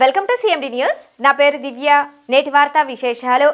Welcome to CMD news నా పేరు దివ్య. నేటి వార్తా విశేషాలు.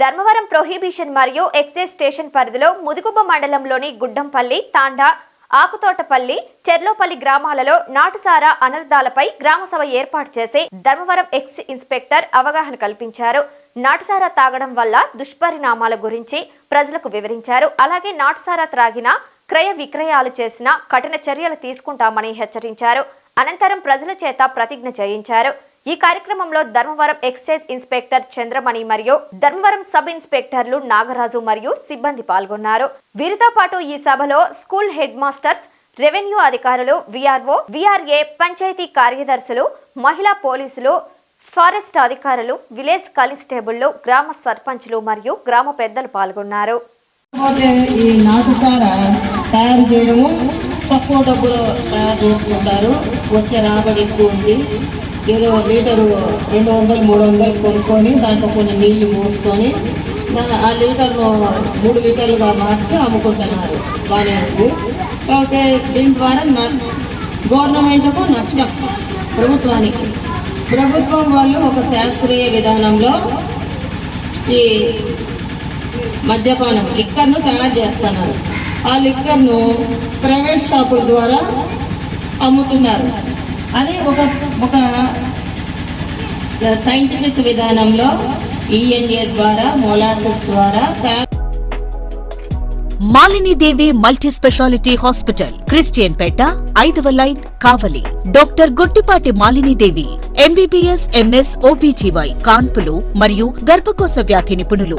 ధర్మవరం ప్రొహిబిషన్ మరియు ఎక్సైజ్ స్టేషన్ పరిధిలో ముదుగుబ్బ మండలంలోని గుడ్డంపల్లి తాండా ఆకుతోటపల్లి చెర్లోపల్లి గ్రామాలలో నాటుసారా అనర్థాలపై గ్రామసభ ఏర్పాటు చేసి ధర్మవరం ఎక్స్ ఇన్స్పెక్టర్ అవగాహన కల్పించారు. నాటుసారా తాగడం వల్ల దుష్పరిణామాల గురించి ప్రజలకు వివరించారు. అలాగే నాటుసారా త్రాగిన క్రయ విక్రయాలు చేసిన కఠిన చర్యలు తీసుకుంటామని హెచ్చరించారు. అనంతరం ప్రజల చేత ప్రతిజ్ఞ చేయించారు. ఈ కార్యక్రమంలో ధర్మవరం ఎక్సైజ్ ఇన్స్పెక్టర్ చంద్రమణి మరియు ధర్మవరం సబ్ ఇన్స్పెక్టర్లు నాగరాజు మరియు సిబ్బంది పాల్గొన్నారు. వీరితో పాటు ఈ సభలో స్కూల్ హెడ్ మాస్టర్స్ రెవెన్యూ అధికారులు విఆర్ఓ విఆర్ఏ పంచాయతీ కార్యదర్శులు మహిళా పోలీసులు ఫారెస్ట్ అధికారులు విలేజ్ కానిస్టేబుళ్ళు గ్రామ సర్పంచ్లు మరియు గ్రామ పెద్దలు పాల్గొన్నారు. ఈ తయారు చేయడము తక్కువ డబ్బులు తయారు చేసుకుంటారు. వచ్చే రాబడి ఎక్కువ ఉంది. ఏదో లీటరు రెండు వందలు మూడు వందలు కొనుక్కొని దాంట్లో కొన్ని నీళ్ళు మోసుకొని ఆ లీటర్ను మూడు లీటర్లుగా మార్చి అమ్ముకుంటున్నారు బాగానే ఉంది కాకపోతే దీని ద్వారా న- గవర్నమెంట్కు నష్టం ప్రభుత్వానికి. ప్రభుత్వం వాళ్ళు ఒక శాస్త్రీయ విధానంలో ఈ మద్యపానం లిక్కర్ను తయారు చేస్తున్నారు. ఆ లిక్కర్ను ప్రైవేట్ షాపుల ద్వారా అమ్ముతున్నారు. అదే ఒక ఒక సైంటిఫిక్ విధానంలో ఈఎన్ఏ ద్వారా మొలాసెస్ ద్వారా Malini Devi multi speciality hospital Christian Peta ఐదవ line Kavali. Doctor Gottipati Malinidevi MBBS MS OBGY కాన్పులు మరియు గర్భకోశ వ్యాధి నిపుణులు.